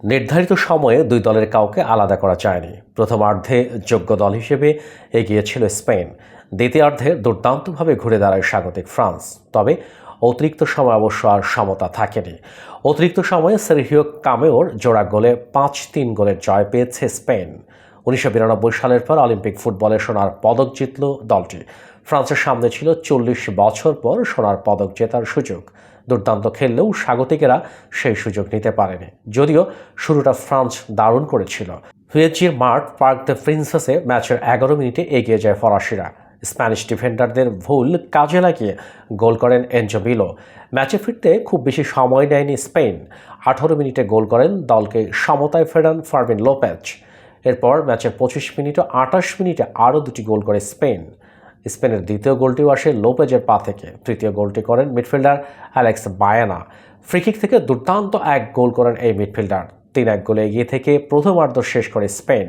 নির্ধারিত সময়ে দুই দলের কাউকে আলাদা করা যায়নি। প্রথমার্ধে যোগ্য দল হিসেবে এগিয়েছিল স্পেন। দ্বিতীয়ার্ধে দুর্দান্তভাবে ঘুরে দাঁড়ায় স্বাগতিক ফ্রান্স। তবে অতিরিক্ত সময় অবশ্য আর সমতা থাকেনি। অতিরিক্ত সময়ে সেরহিও কামেওর জোড়া গোলে পাঁচ তিন গোলের জয় পেয়েছে স্পেন। উনিশশো বিরানব্বই সালের পর অলিম্পিক ফুটবলে সোনার পদক জিতল দলটি। ফ্রান্সের সামনে ছিল চল্লিশ বছর পর সোনার পদক জেতার সুযোগ। দুর্দান্ত খেললেও স্বাগতিকেরা সেই সুযোগ নিতে পারেনি। যদিও শুরুটা ফ্রান্স দারুণ করেছিল। হুয়েজির মার্ট পার্ক দ্য প্রিন্সেসে ম্যাচের এগারো মিনিটে এগিয়ে যায় ফরাসিরা। স্প্যানিশ ডিফেন্ডারদের ভুল কাজে লাগিয়ে গোল করেন এনজোবিলো ম্যাচে ফিরতে খুব বেশি সময় নেয়নি স্পেন। আঠারো মিনিটে গোল করেন দলকে সমতায় ফেরান ফার্মিন লোপেজ। এরপর ম্যাচের পঁচিশ মিনিট ও আটাশ মিনিটে আরও দুটি গোল করে স্পেন। স্পেনের দ্বিতীয় গোলটিও আসে লোপেজের পা থেকে। তৃতীয় গোলটি করেন মিডফিল্ডার অ্যালেক্স বায়ানা। ফ্রিকিক থেকে দুর্দান্ত এক গোল করেন এই মিডফিল্ডার। তিন এক গোলে এগিয়ে থেকে প্রথমার্ধ শেষ করে স্পেন।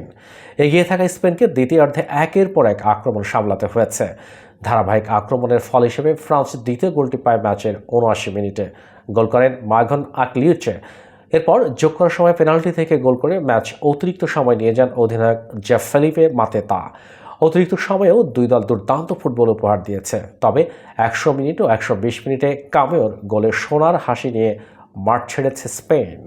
এগিয়ে থাকা স্পেনকে দ্বিতীয়ার্ধে একের পর এক আক্রমণ সামলাতে হয়েছে। ধারাবাহিক আক্রমণের ফল হিসেবে ফ্রান্স দ্বিতীয় গোলটি পায় ম্যাচের উনআশি মিনিটে। গোল করেন মাঘন আকলিউচে। এরপর যোগ করার সময় পেনাল্টি থেকে গোল করে ম্যাচ অতিরিক্ত সময় নিয়ে যান অধিনায়ক জেফেলিপে মাতেতা। অতিরিক্ত সময়েও দুই দল দুর্দান্ত ফুটবল উপহার দিয়েছে। তবে একশো মিনিট ও একশো বিশ মিনিটে কামেওর গোলে সোনার হাসি নিয়ে মাঠ ছেড়েছে স্পেন।